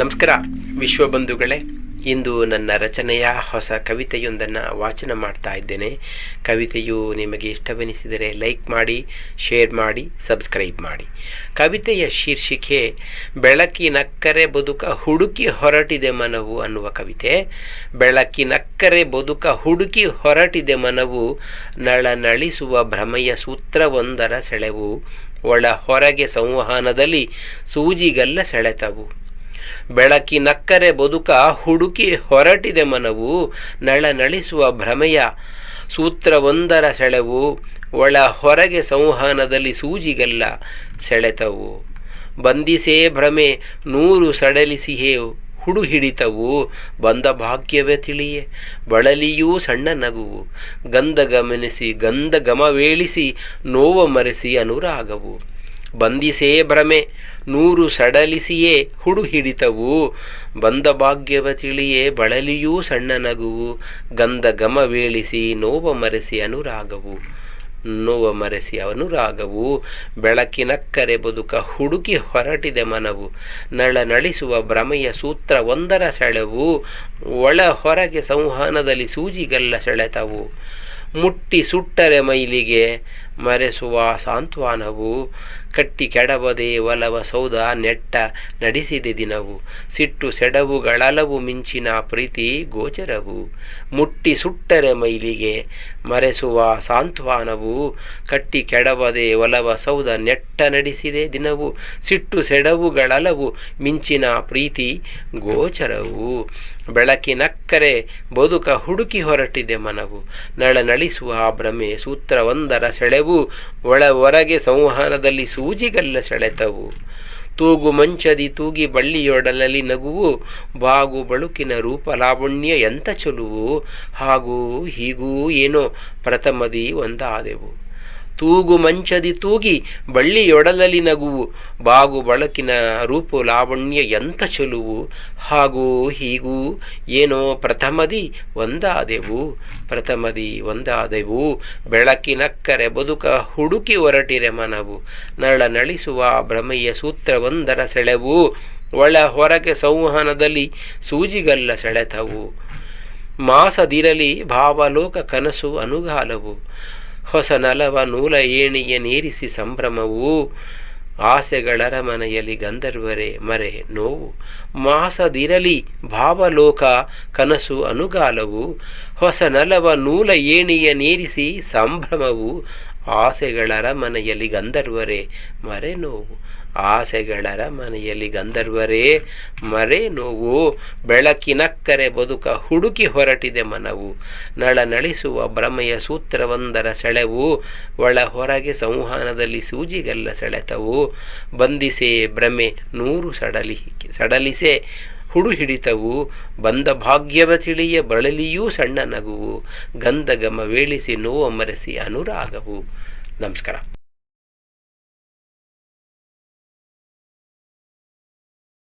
ನಮಸ್ಕಾರ ವಿಶ್ವಬಂಧುಗಳೇ ಇಂದು ನನ್ನ ರಚನೆಯ ಹೊಸ ಕವಿತೆಯೊಂದನ್ನು ವಾಚನ ಮಾಡ್ತಾ ಇದ್ದೇನೆ. ಕವಿತೆಯು ನಿಮಗೆ ಇಷ್ಟವೆನಿಸಿದರೆ ಲೈಕ್ ಮಾಡಿ, ಶೇರ್ ಮಾಡಿ, ಸಬ್ಸ್ಕ್ರೈಬ್ ಮಾಡಿ. ಕವಿತೆಯ ಶೀರ್ಷಿಕೆ ಬೆಳಕಿನಕ್ಕರೆ ಬದುಕ ಹುಡುಕಿ ಹೊರಟಿದೆ ಮನವು ಅನ್ನುವ ಕವಿತೆ. ಬೆಳಕಿನಕ್ಕರೆ ಬದುಕ ಹುಡುಕಿ ಹೊರಟಿದೆ ಮನವು ನಳನಳಿಸುವ ಭ್ರಮೆಯ ಸೂತ್ರವೊಂದರ ಸೆಳೆವು. ಒಳ ಹೊರಗೆ ಸಂವಹನದಲ್ಲಿ ಸೂಜಿಗಲ್ಲ ಸೆಳೆತವು. ಬೆಳಕಿನಕ್ಕರೆ ಬದುಕ ಹುಡುಕಿ ಹೊರಟಿದೆ ಮನವು ನಳನಳಿಸುವ ಭ್ರಮೆಯ ಸೂತ್ರವೊಂದರ ಸೆಳೆವು, ಒಳ ಹೊರಗೆ ಸಂವಹನದಲ್ಲಿ ಸೂಜಿಗೆಲ್ಲ ಸೆಳೆತವು. ಬಂದಿಸೇ ಭ್ರಮೆ, ನೂರು ಸಡಲಿಸಿಯೇ ಹುಡು ಹಿಡಿತವು ಬಂದ ಭಾಗ್ಯವೇ ತಿಳಿಯೇ, ಬಳಲಿಯೂ ಸಣ್ಣ ನಗುವು, ಗಂಧ ಗಮನಿಸಿ ಗಂಧ ಗಮವೇಳಿಸಿ ನೋವ ಮರೆಸಿ ಅನುರಾಗವು. ಬಂದಿಸೇ ಭ್ರಮೆ, ನೂರು ಸಡಲಿಸಿಯೇ ಹುಡು ಹಿಡಿತವು ಬಂದ ಭಾಗ್ಯವ ತಿಳಿಯೇ ಬಳಲಿಯೂ ಸಣ್ಣ ನಗುವು. ಗಂಧ ಗಮವೇಳಿಸಿ ನೋವ ಮರೆಸಿ ಅನುರಾಗವು. ನೋವ ಮರೆಸಿ ಅನುರಾಗವು. ಬೆಳಕಿನಕ್ಕರೆ ಬದುಕ ಹುಡುಕಿ ಹೊರಟಿದೆ ಮನವು. ನಳ ನಳಿಸುವ ಭ್ರಮೆಯ ಸೂತ್ರ ಒಂದರ ಸೆಳೆವು. ಒಳ ಹೊರಗೆ ಸಂವಹನದಲ್ಲಿ ಸೂಜಿಗಲ್ಲ ಸೆಳೆತವು. ಮುಟ್ಟಿ ಸುಟ್ಟರೆ ಮೈಲಿಗೆ ಮರೆಸುವ ಸಾಂತ್ವಾನವು ಕಟ್ಟಿ ಕೆಡಬದೆ ಒಲವ ಸೌಧ ನೆಟ್ಟ ನಡೆಸಿದೆ ದಿನವು. ಸಿಟ್ಟು ಸೆಡವುಗಳಲವು ಮಿಂಚಿನ ಪ್ರೀತಿ ಗೋಚರವು. ಮುಟ್ಟಿ ಸುಟ್ಟರೆ ಮೈಲಿಗೆ ಮರೆಸುವ ಸಾಂತ್ವಾನವು ಕಟ್ಟಿ ಕೆಡಬದೆ ಒಲವ ಸೌಧ ನೆಟ್ಟ ನಡೆಸಿದೆ ದಿನವು. ಸಿಟ್ಟು ಸೆಡವುಗಳಲವು ಮಿಂಚಿನ ಪ್ರೀತಿ ಗೋಚರವು. ಬೆಳಕಿನಕ್ಕರೆ ಬದುಕ ಹುಡುಕಿ ಹೊರಟಿದೆ ಮನವು. ನಳನಳಿಸುವ ಭ್ರಮೆ ಸೂತ್ರವೊಂದರ ಸೆಳೆವು ಒಳ ಹೊರಗೆ ಸಂವಹನದಲ್ಲಿ ಸೂಜಿಗಲ್ಲ ಸೆಳೆತವು. ತೂಗು ಮಂಚದಿ ತೂಗಿ ಬಳ್ಳಿಯೊಡಲಲ್ಲಿ ನಗುವು, ಬಾಗು ಬಳುಕಿನ ರೂಪ ಲಾವಣ್ಯ ಎಂತ ಚಲುವು, ಹಾಗೂ ಹೀಗೂ ಏನೋ ಪ್ರಥಮದಿ ಒಂದಾದೆವು. ತೂಗು ಮಂಚದಿ ತೂಗಿ ಬಳ್ಳಿಯೊಡಲಲಿ ನಗುವು. ಬಾಗು ಬಳಕಿನ ರೂಪು ಲಾವಣ್ಯ ಎಂತ ಚೆಲುವು. ಹಾಗೂ ಹೀಗೂ, ಏನೋ ಪ್ರಥಮದಿ ಒಂದಾದೆವು. ಪ್ರಥಮದಿ ಒಂದಾದೆವು. ಬೆಳಕಿನಕ್ಕರೆ ಬದುಕ ಹುಡುಕಿ ಹೊರಟಿರೆ ಮನವು. ನಳ ನಳಿಸುವ ಭ್ರಮೆಯ ಸೂತ್ರವೊಂದರ ಸೆಳೆವು. ಒಳ ಹೊರಗೆ ಸಂವಹನದಲ್ಲಿ ಸೂಜಿಗಲ್ಲ ಸೆಳೆತವು. ಮಾಸದಿರಲಿ ಭಾವಲೋಕ ಕನಸು ಅನುಗಾಲವು. ಹೊಸ ನಲವ ನೂಲ ಏಣಿಯ ನೀರಿಸಿ ಸಂಭ್ರಮವು. ಆಸೆಗಳರ ಮನೆಯಲ್ಲಿ ಗಂಧರ್ವರೇ ಮರೆ ನೋವು. ಮಾಸದಿರಲಿ ಭಾವಲೋಕ ಕನಸು ಅನುಗಾಲವು. ಹೊಸ ನಲವ ನೂಲ ಏಣಿಯ ನೀರಿಸಿ ಸಂಭ್ರಮವು. ಆಸೆಗಳರ ಮನೆಯಲ್ಲಿ ಗಂಧರ್ವರೇ, ಮರೆ ನೋವು. ಆಸೆಗಳರ ಮನೆಯಲ್ಲಿ ಗಂಧರ್ವರೇ, ಮರೆ ನೋವು. ಬೆಳಕಿನಕ್ಕರೆ ಬದುಕ ಹುಡುಕಿ ಹೊರಟಿದೆ ಮನವು. ನಳನಳಿಸುವ ಭ್ರಮೆಯ ಸೂತ್ರವೊಂದರ ಸೆಳೆವು. ಒಳ ಹೊರಗೆ ಸಂವಹನದಲ್ಲಿ ಸೂಜಿಗಲ್ಲ ಸೆಳೆತವು. ಬಂಧಿಸೇ ಭ್ರಮೆ ನೂರು ಸಡಲಿ, ಸಡಲಿಸೆ ಹುಡು ಹಿಡಿತವು ಬಂದ ಭಾಗ್ಯವ ತಿಳಿಯ ಬಳಲಿಯೂ ಸಣ್ಣ ನಗುವು ಗಂಧಗಮ ವೇಳಿಸಿ ನೋವ ಮರೆಸಿ ಅನುರಾಗವು. ನಮಸ್ಕಾರ.